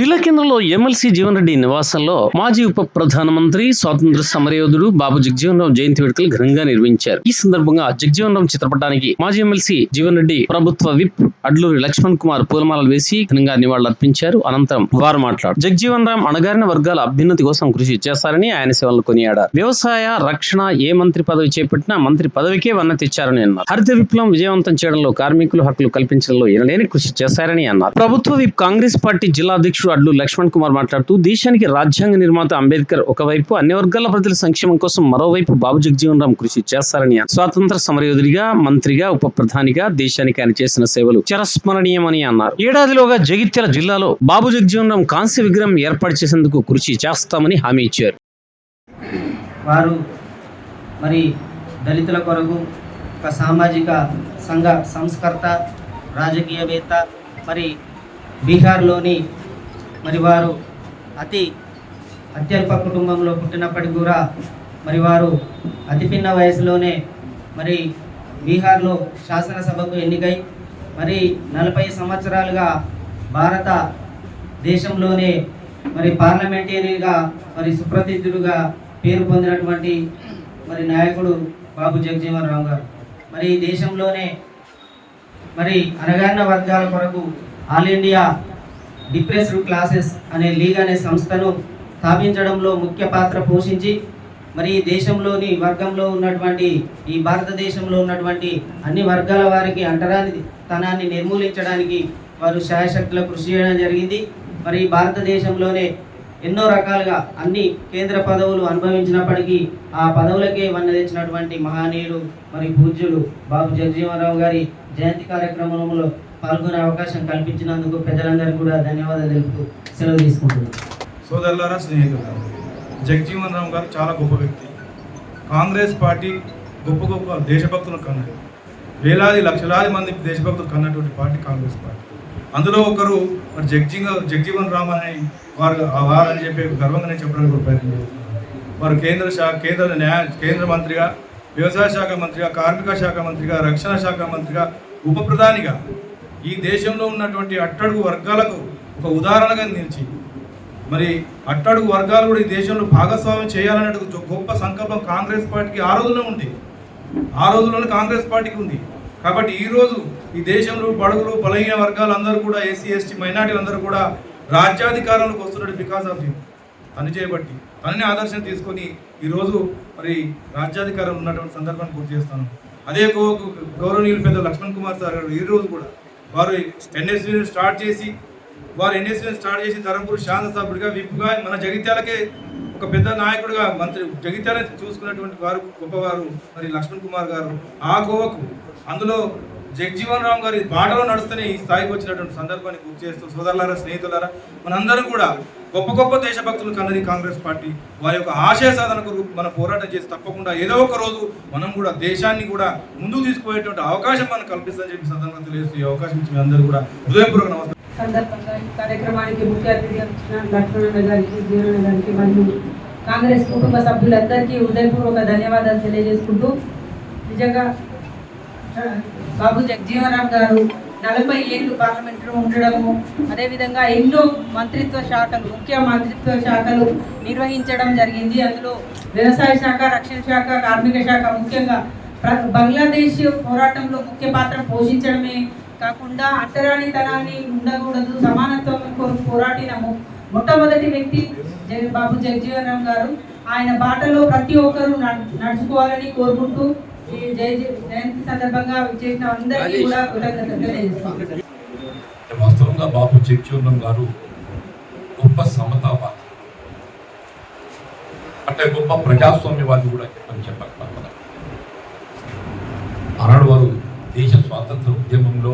జిల్లా కేంద్రంలో ఎమ్మెల్సీ జీవన్ రెడ్డి నివాసంలో మాజీ ఉప ప్రధానమంత్రి స్వాతంత్ర సమరయోధుడు బాబు జగజీవనరావు జయంతి వేడుకలు ఘనంగా నిర్వహించారు. ఈ సందర్భంగా జగజీవనరావు చిత్రపటానికి మాజీ ఎమ్మెల్సీ జీవన్ రెడ్డి ప్రభుత్వ విప్ అడ్లూరి లక్ష్మణ్ కుమార్ పూలమాలలు వేసి ఘనంగా నివాళులర్పించారు. అనంతరం వారు మాట్లాడు జగజీవన్ రామ్ అణగారిన వర్గాల అభ్యున్నతి కోసం కృషి చేస్తారని ఆయన సేవలను కొనియాడారు. వ్యవసాయ రక్షణ ఏ మంత్రి పదవి చేపట్టినా మంత్రి పదవికే వన్న తెచ్చారని అన్నారు. హరిత విప్లవం విజయవంతం చేయడంలో కార్మికులు హక్కులు కల్పించడంలో ఎనలేని కృషి చేశారని అన్నారు. ప్రభుత్వ విప్ కాంగ్రెస్ పార్టీ జిల్లా అధ్యక్షుడు అడ్లు లక్ష్మణ్ కుమార్ మాట్లాడుతూ దేశానికి రాజ్యాంగ నిర్మాత అంబేద్కర్ ఒకవైపు అన్ని వర్గాల ప్రజల సంక్షేమం కోసం మరోవైపు బాబు జగజీవన్ రామ్ కృషి చేస్తారని స్వాతంత్ర సమరయోధుడిగా మంత్రిగా ఉప ప్రధానిగా దేశానికి ఆయన చేసిన సేవలు చిరస్మరణీయమని అన్నారు. ఏడాదిలోగా జగిత్యాల జిల్లాలో బాబు జగజీవన్ రామ్ కాంస్య విగ్రహం ఏర్పాటు చేసేందుకు కృషి చేస్తామని హామీ ఇచ్చారు. వారు మరి దళితుల కొరకు ఒక సామాజిక సంఘ సంస్కర్త రాజకీయవేత్త మరి బీహార్లోని మరి వారు అతి అత్యల్ప కుటుంబంలో పుట్టినప్పటికి కూడా మరి వారు అతి పిన్న వయసులోనే మరి బీహార్లో శాసనసభకు ఎన్నికై మరి నలభై సంవత్సరాలుగా భారత దేశంలోనే మరి పార్లమెంటేరియన్గా మరి సుప్రతిద్ధుడుగా పేరు పొందినటువంటి మరి నాయకుడు బాబు జగజీవన్ రావు గారు. మరి ఈ దేశంలోనే మరి అనగాన వర్గాల కొరకు ఆల్ ఇండియా డిప్రెస్డ్ క్లాసెస్ అనే లీగ్ అనే సంస్థను స్థాపించడంలో ముఖ్య పాత్ర పోషించి మరి దేశంలోని వర్గంలో ఉన్నటువంటి ఈ భారతదేశంలో ఉన్నటువంటి అన్ని వర్గాల వారికి అంటరాని తనాన్ని నిర్మూలించడానికి వారు శాయశక్తుల కృషి చేయడం జరిగింది. మరి భారతదేశంలోనే ఎన్నో రకాలుగా అన్ని కేంద్ర పదవులు అనుభవించినప్పటికీ ఆ పదవులకే వన్న తెచ్చినటువంటి మహనీయుడు మరి పూజ్యులు బాబు జగజీవనరావు గారి జయంతి కార్యక్రమంలో పాల్గొనే అవకాశం కల్పించినందుకు ప్రజలందరికీ కూడా ధన్యవాదాలు తెలుపుతూ సెలవు తీసుకుంటున్నాను సోదరులారా స్నేహితులారా జగజీవన్ రామ్ గారు చాలా గొప్ప వ్యక్తి. కాంగ్రెస్ పార్టీ గొప్ప గొప్ప దేశభక్తులను కన్నది వేలాది లక్షలాది మంది దేశభక్తులు కన్నటువంటి పార్టీ కాంగ్రెస్ పార్టీ. అందులో ఒకరు మరి జగ్జీవ జగ్జీవన్ రామ్ అనే వారు ఆ వారు అని చెప్పి గర్వంగా నేను చెప్పడానికి ప్రయత్నం వారు కేంద్ర శాఖ కేంద్ర న్యాయ కేంద్ర మంత్రిగా వ్యవసాయ శాఖ మంత్రిగా కార్మిక శాఖ మంత్రిగా రక్షణ శాఖ మంత్రిగా ఉప ప్రధానిగా ఈ దేశంలో ఉన్నటువంటి అట్టడుగు వర్గాలకు ఒక ఉదాహరణగా నిలిచి మరి అట్టడుగు వర్గాలు కూడా ఈ దేశంలో భాగస్వామ్యం చేయాలనే గొప్ప సంకల్పం కాంగ్రెస్ పార్టీకి ఆ రోజునే ఉంది. ఆ రోజుల్లోనే కాంగ్రెస్ పార్టీకి ఉంది. కాబట్టి ఈ రోజు ఈ దేశంలో బడుగులు బలహీన వర్గాలు అందరూ కూడా ఎస్సీ ఎస్టీ మైనార్టీలు అందరూ కూడా రాజ్యాధికారంలోకి వస్తున్నాడు బికాస్ ఆఫ్ యూ తను చేయబట్టి తనని ఆదర్శం తీసుకొని ఈరోజు మరి రాజ్యాధికారం ఉన్నటువంటి సందర్భాన్ని గుర్తు చేస్తాను. అదే గౌరవనీయులు పెద్ద లక్ష్మణ్ కుమార్ సార్ గారు ఈరోజు కూడా వారు ఎన్ఎస్వీని స్టార్ట్ చేసి వారు ఎన్ఎస్వీని స్టార్ట్ చేసి ధర్మపూర్ శాసనసభ్యుడిగా విప్పుగా మన జగిత్యాలకే ఒక పెద్ద నాయకుడిగా మంత్రి జగిత్యాల చూసుకున్నటువంటి వారు గొప్పవారు మరి లక్ష్మణ్ కుమార్ గారు ఆ గోవకు అందులో జగ్జీవన్ రామ్ గారి బాటలో నడుస్తూనే ఈ స్థాయికి వచ్చినటువంటి సందర్భాన్ని గుర్తు చేస్తూ సోదరులారా స్నేహితులారా మనందరం కూడా గొప్ప గొప్ప దేశభక్తులు కన్నది కాంగ్రెస్ పార్టీ వారి యొక్క ఆశయ సాధన కొరకు మన పోరాటం చేసి తప్పకుండా ఏదో ఒక రోజు మనం కూడా దేశాన్ని కూడా ముందుకు తీసుకుపోయేటువంటి అవకాశం మనం కల్పిస్తామని చెప్పి సందర్భంగా తెలియజేస్తూ ఈ అవకాశం ఇచ్చి మీ అందరూ కూడా హృదయపూర్వక నమస్కారం. సందర్భంగా ఈ కార్యక్రమానికి ముఖ్య అతిథిగా వచ్చిన లక్ష్మణ గారికి జీవన గారికి మరియు కాంగ్రెస్ కుటుంబ సభ్యులందరికీ హృదయపూర్వక ధన్యవాదాలు తెలియజేసుకుంటూ నిజంగా బాబు జగజీవనరామ్ గారు నలభై ఏళ్ళు పార్లమెంట్లో ఉండడము అదేవిధంగా ఎన్నో మంత్రిత్వ శాఖలు ముఖ్య మంత్రిత్వ శాఖలు నిర్వహించడం జరిగింది. అందులో వ్యవసాయ శాఖ రక్షణ శాఖ కార్మిక శాఖ ముఖ్యంగా ప్ర- బంగ్లాదేశ్ పోరాటంలో ముఖ్య పాత్ర పోషించడమే కాకుండా అంటరానితనాన్ని ఉండకూడదు సమానత్వం కొరకు పోరాడిన మొట్టమొదటి వ్యక్తి బాబు జగజీవన్ రామ్ గారు. ఆయన బాటలో ప్రతి ఒక్కరూ నడుచుకోవాలని కోరుకుంటూ ఈ జయ జయంతి సందర్భంగా చేసిన అందరికీ కూడా కృతజ్ఞతలు తెలియజేస్తున్నాను. వాస్తవంగా బాబు జగజీవనం గారు గొప్ప సమతావాది. అంటే గొప్ప ప్రజాస్వామ్యవాది కూడా చెప్పని చెప్పక ఆనాడు వారు దేశ స్వాతంత్ర ఉద్యమంలో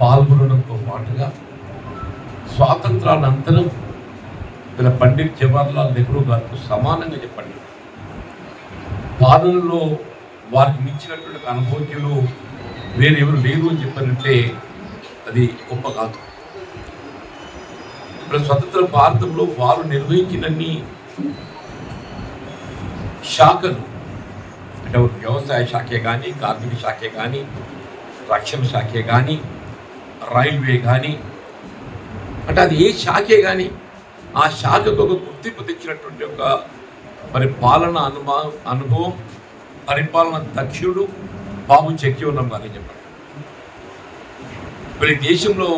పాల్గొనడంతో పాటుగా స్వాతంత్రానంతరం వీళ్ళ పండిట్ జవహర్లాల్ నెహ్రూ గారితో సమానంగా చెప్పండి. పాలనలో వారికి మించినటువంటి అనుభూతులు వేరెవరు లేరు అని చెప్పారంటే అది గొప్ప కాదు. ఇప్పుడు స్వతంత్ర భారతంలో వారు నిర్వహించినన్ని శాఖలు అంటే వ్యవసాయ శాఖే కానీ కార్మిక శాఖే కానీ రక్షణ శాఖే కానీ రైల్వే కానీ అంటే అది ఏ శాఖే కానీ ఆ శాఖకు ఒక గుర్తింపు తెచ్చినటువంటి ఒక మరి పాలన అనుభవం అనుభవం పరిపాలన దక్షుడు బాబు చెక్కి ఉన్నాం కానీ చెప్పాడు. మరి దేశంలో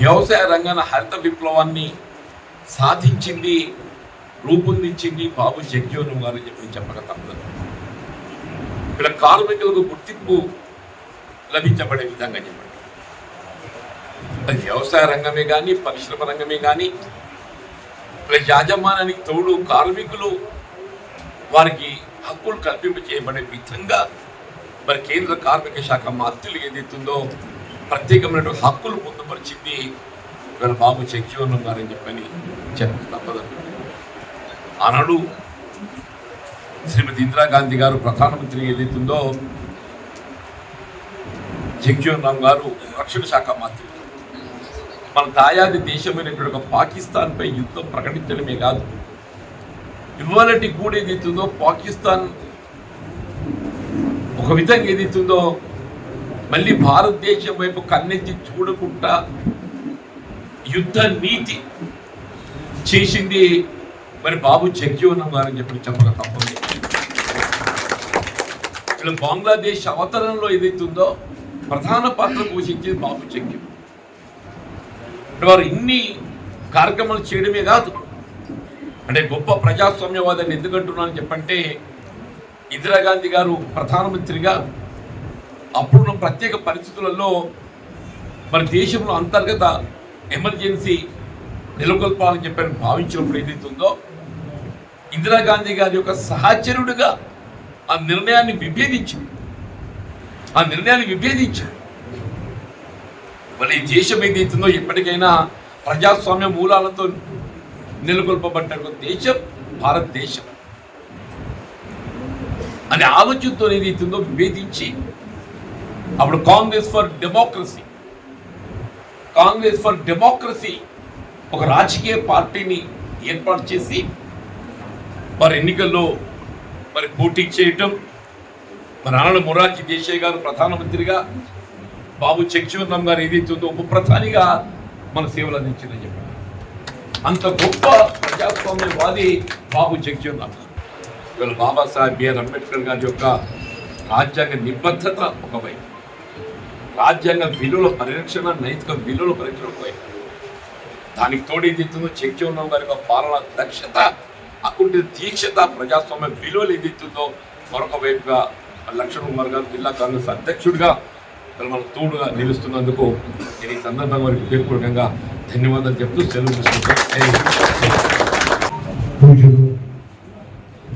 వ్యవసాయ రంగాన హరిత విప్లవాన్ని సాధించింది రూపొందించింది బాబు జగ్జీవనం గారు చెప్పి చెప్పక తప్పదు. ఇక్కడ కార్మికులకు గుర్తింపు లభించబడే విధంగా చెప్పండి. అది వ్యవసాయ రంగమే కానీ పరిశ్రమ రంగమే కానీ ప్లస్ యాజమాన్యానికి తోడు కార్మికులు వారికి హక్కులు కల్పింప చేయబడే విధంగా మరి కేంద్ర కార్మిక శాఖ మంత్రులు ఏదైతుందో ప్రత్యేకమైనటువంటి హక్కులు పొందుపరిచింది ఇవాళ బాబు జగ్జీవనం గారని చెప్పని చెప్పక తప్పదు ఆనాడు శ్రీమతి ఇందిరాగాంధీ గారు ప్రధానమంత్రి ఏదైతుందో జగ్జీవన్ రామ్ గారు రక్షణ శాఖ మంత్రి. మన దాయాది దేశమైనటువంటి ఒక పాకిస్తాన్పై యుద్ధం ప్రకటించడమే కాదు ఇవాళటి కూడా ఏదైతుందో పాకిస్తాన్ ఒక విధంగా ఏదైతుందో మళ్ళీ భారతదేశం వైపు కన్నెత్తి చూడకుండా యుద్ధ నీతి చేసింది మరి బాబు జగ్జీవనం అని చెప్పి చెప్పక తప్పదు. ఇక్కడ బంగ్లాదేశ్ అవతరణలో ఏదైతుందో ప్రధాన పాత్ర పోషించేది బాబు జగ్జీవన్. వారు ఇన్ని కార్యక్రమాలు చేయడమే కాదు అంటే గొప్ప ప్రజాస్వామ్యవాదాన్ని ఎందుకంటున్నానని చెప్పంటే ఇందిరాగాంధీ గారు ప్రధానమంత్రిగా అప్పుడున్న ప్రత్యేక పరిస్థితులలో మన దేశంలో అంతర్గత ఎమర్జెన్సీ నెలకొల్పాలని చెప్పని భావించినప్పుడు ఏదైతుందో ఇందిరాగాంధీ గారి యొక్క సహచరుడిగా ఆ నిర్ణయాన్ని విభేదించాడు ఆ నిర్ణయాన్ని విభేదించాడు మరి ఈ దేశం ఏదైతుందో ఎప్పటికైనా ప్రజాస్వామ్య మూలాలతో నెలకొల్పబడ్డ దేశం భారతదేశం. అనే ఆలోచనతో ఏదైతుందో విభేదించి అప్పుడు Congress for democracy Congress for democracy ఒక రాజకీయ పార్టీని ఏర్పాటు చేసి వారి ఎన్నికల్లో మరి పోటీ చేయటం మరి ఆనాడు మొరార్జీ దేశాయ్ గారు ప్రధానమంత్రిగా బాబు జగజీవన్ గారు ఏదైతుందో ఉప ప్రధానిగా మన సేవలు అందించిందని చెప్పారు అంత గొప్ప ప్రజాస్వామ్యవాది బాబు జగ్జీవన్ రామ్ ఇవాళ బాబాసాహెబ్ బిఆర్ అంబేద్కర్ గారి యొక్క రాజ్యాంగ నిబద్ధత ఒకవైపు రాజ్యాంగ విలువల పరిరక్షణ నైతిక విలువల పరిరక్షణ ఒకవైపు. దానికి తోడు ఏదైతుందో జగజీవన్ గారి యొక్క పాలన దక్షత అకుంటి దీక్షత ప్రజాస్వామ్య విలువలు ఏదైతుందో మరొక వైపుగా లక్ష్మణ్ కుమార్ గారు జిల్లా కాంగ్రెస్ అధ్యక్షుడిగా మరి మనకు తోడుగా నిలుస్తున్నందుకు నేను ఈ సందర్భంగా వారికి హృదయపూర్వకంగా ధన్యవాదాలు చెప్తూ సెలవు తీసుకుంటాం. పూజలు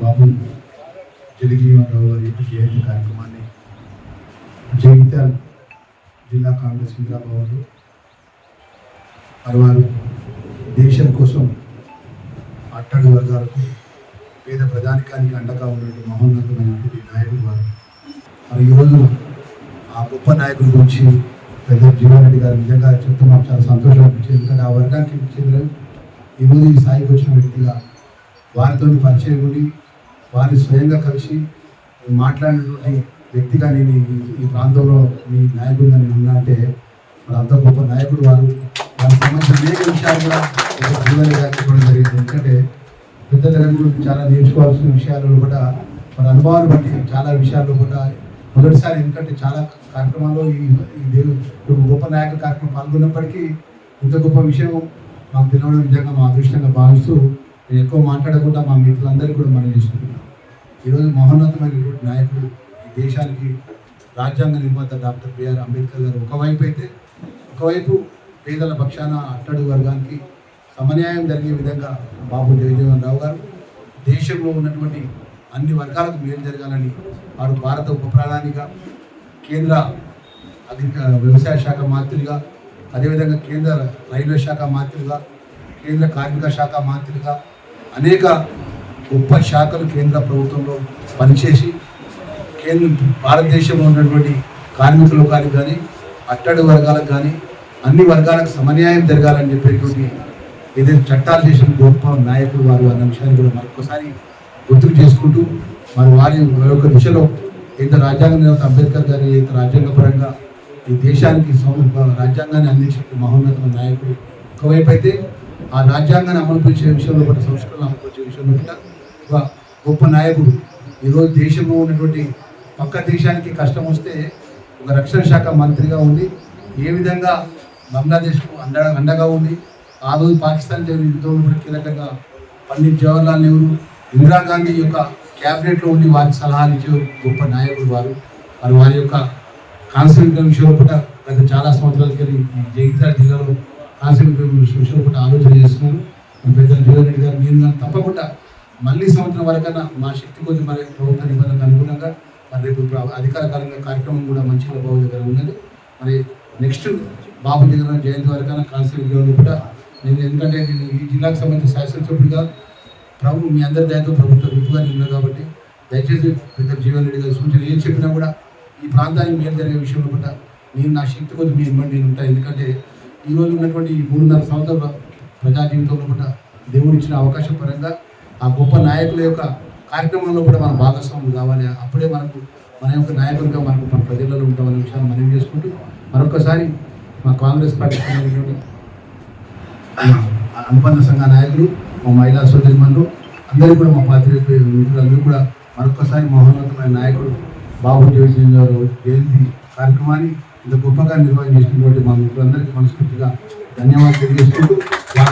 బాబు జగజీవనరావు గారి జయంతి కార్యక్రమాన్ని జగిత్యాల జిల్లా కాంగ్రెస్ హైదరాబాద్ వారు దేశం కోసం అట్టడి వర్గాలకు పేద ప్రజానికానికి అండగా ఉన్నటువంటి మహోన్నతమైనటువంటి నాయకుడు వారు. మరి ఈరోజు ఆ గొప్ప నాయకుడి గురించి పెద్ద జీవన్ రెడ్డి గారు నిజంగా చెప్తే మాకు చాలా సంతోషం అనిపించింది. ఎందుకంటే ఆ వర్గానికి చెందిన ఈరోజు ఈ స్థాయికి వచ్చిన వ్యక్తిగా వారితో పరిచయం ఉండి వారిని స్వయంగా కలిసి మాట్లాడినటువంటి వ్యక్తిగా నేను ఈ- ఈ ప్రాంతంలో మీ నాయకుడిగా నేను ఉన్నా అంటే మరి అంత గొప్ప నాయకుడు వారు. దానికి సంబంధించిన అనేక విషయాలు కూడా జీవన చెప్పడం జరిగింది. ఎందుకంటే పెద్ద దగ్గర గురించి చాలా నేర్చుకోవాల్సిన విషయాలలో కూడా మన అనుభవాన్ని బట్టి చాలా విషయాల్లో కూడా మొదటిసారి ఎందుకంటే చాలా కార్యక్రమాల్లో ఈ ఈ దేవుడు గొప్ప నాయక కార్యక్రమం పాల్గొన్నప్పటికీ ఇంత గొప్ప విషయం మాకు తెలియడం నిజంగా మా అదృష్టంగా భావిస్తూ నేను ఎక్కువ మాట్లాడకుండా మా మిత్రులందరికీ కూడా మనం చేసుకుంటున్నాం. ఈరోజు మహోన్నతమైనటువంటి నాయకుడు ఈ దేశానికి రాజ్యాంగ నిర్మాత డాక్టర్ బిఆర్ అంబేద్కర్ గారు ఒకవైపు అయితే ఒకవైపు పేదల పక్షాన అట్టడు వర్గానికి సమన్యాయం జరిగే విధంగా బాబు జగజీవన్ రావు గారు దేశంలో ఉన్నటువంటి అన్ని వర్గాలకు మేలు జరగాలని వారు భారత ఉప ప్రధానిగా కేంద్ర అగ్రిక వ్యవసాయ శాఖ మంత్రిగా అదేవిధంగా కేంద్ర రైల్వే శాఖ మంత్రిగా కేంద్ర కార్మిక శాఖ మంత్రిగా అనేక గొప్ప శాఖలు కేంద్ర ప్రభుత్వంలో పనిచేసి కేంద్ర భారతదేశంలో ఉన్నటువంటి కార్మిక లోకానికి కానీ అట్టడి వర్గాలకు కానీ అన్ని వర్గాలకు సమన్యాయం జరగాలని చెప్పేటువంటి ఏదైతే చట్టాలు చేసిన గొప్ప నాయకులు వారు అన్న విషయాన్ని కూడా మరొకసారి గుర్తుకు చేసుకుంటూ మరి వారి మరొక దిశలో ఇంత రాజ్యాంగ నిర్మాత అంబేద్కర్ గారి ఇంత రాజ్యాంగ పరంగా ఈ దేశానికి రాజ్యాంగాన్ని అందించిన మహోన్నతమైన నాయకుడు. ఒకవైపు అయితే ఆ రాజ్యాంగాన్ని అమలు పరిచే విషయంలో కూడా సంస్కరణ అమలు పరిచే విషయంలో కూడా ఒక గొప్ప నాయకుడు. ఈరోజు దేశంలో ఉన్నటువంటి పక్క దేశానికి కష్టం వస్తే ఒక రక్షణ శాఖ మంత్రిగా ఉండి ఏ విధంగా బంగ్లాదేశ్కు అండ అండగా ఉంది ఆ రోజు పాకిస్తాన్ జరిగిన యుద్ధంలో కూడా కీలకంగా పండిత్ జవహర్లాల్ నెహ్రూ ఇందిరాగాంధీ యొక్క క్యాబినెట్లో ఉండి వారికి సలహాలు ఇచ్చే గొప్ప నాయకుడు వారు. వారు వారి యొక్క కాన్స్టిట్యూషన్ విషయంలో కూడా గత చాలా సంవత్సరాల క్రితం జగిత్యాల జిల్లాలో కాన్స్టిట్యూషన్ విషయంలో కూడా ఆలోచన చేస్తున్నాను మన పెద్దలు జీవన్రెడ్డి గారు నేను కానీ తప్పకుండా మళ్ళీ సంవత్సరం వరకన్నా మా శక్తి కొద్ది మరి ప్రభుత్వ నిబంధనకు అనుగుణంగా మరి రేపు అధికారకరంగా కార్యక్రమం కూడా మంచిగా బాబు దగ్గర ఉన్నది. మరి నెక్స్ట్ బాబు దగ్గర జయంతి వరకన్నా కాన్స్టిట్యూషన్ కూడా నేను ఎందుకంటే నేను ఈ జిల్లాకు సంబంధించిన శాసనసభ్యుడిగా ప్రభు మీ అందరి దయతో ప్రభుత్వ విప్పుగా నిన్నా కాబట్టి దయచేసి పెద్ద జీవన్ రెడ్డి గారి సూచన ఏం చెప్పినా కూడా ఈ ప్రాంతానికి మేలు జరిగే విషయంలో కూడా నేను నా శక్తి కొద్ది మీ ఇవ్వండి నేను ఉంటాను ఎందుకంటే ఈరోజు ఉన్నటువంటి ఈ మూడున్నర సంవత్సరాల ప్రజా జీవితంలో కూడా దేవుడు ఇచ్చిన అవకాశం పరంగా ఆ గొప్ప నాయకుల యొక్క కార్యక్రమంలో కూడా మన భాగస్వాములు కావాలి. అప్పుడే మనకు మన యొక్క నాయకులుగా మనకు మన ప్రజలలో ఉంటామనే విషయాన్ని మనం చేసుకుంటూ మరొకసారి మా కాంగ్రెస్ పార్టీ అనుబంధ సంఘ నాయకులు మా మహిళా సోదరిమణులు అందరూ కూడా మా పాత్రిక మిత్రులందరూ కూడా మరొకసారి మహోన్నతమైన నాయకుడు బాబు జగన్ గారు జయంతి కార్యక్రమాన్ని ఇంత గొప్పగా నిర్వహణ చేసినటువంటి మా మిత్రులందరికీ మనస్ఫూర్తిగా ధన్యవాదాలు తెలియజేసుకుంటూ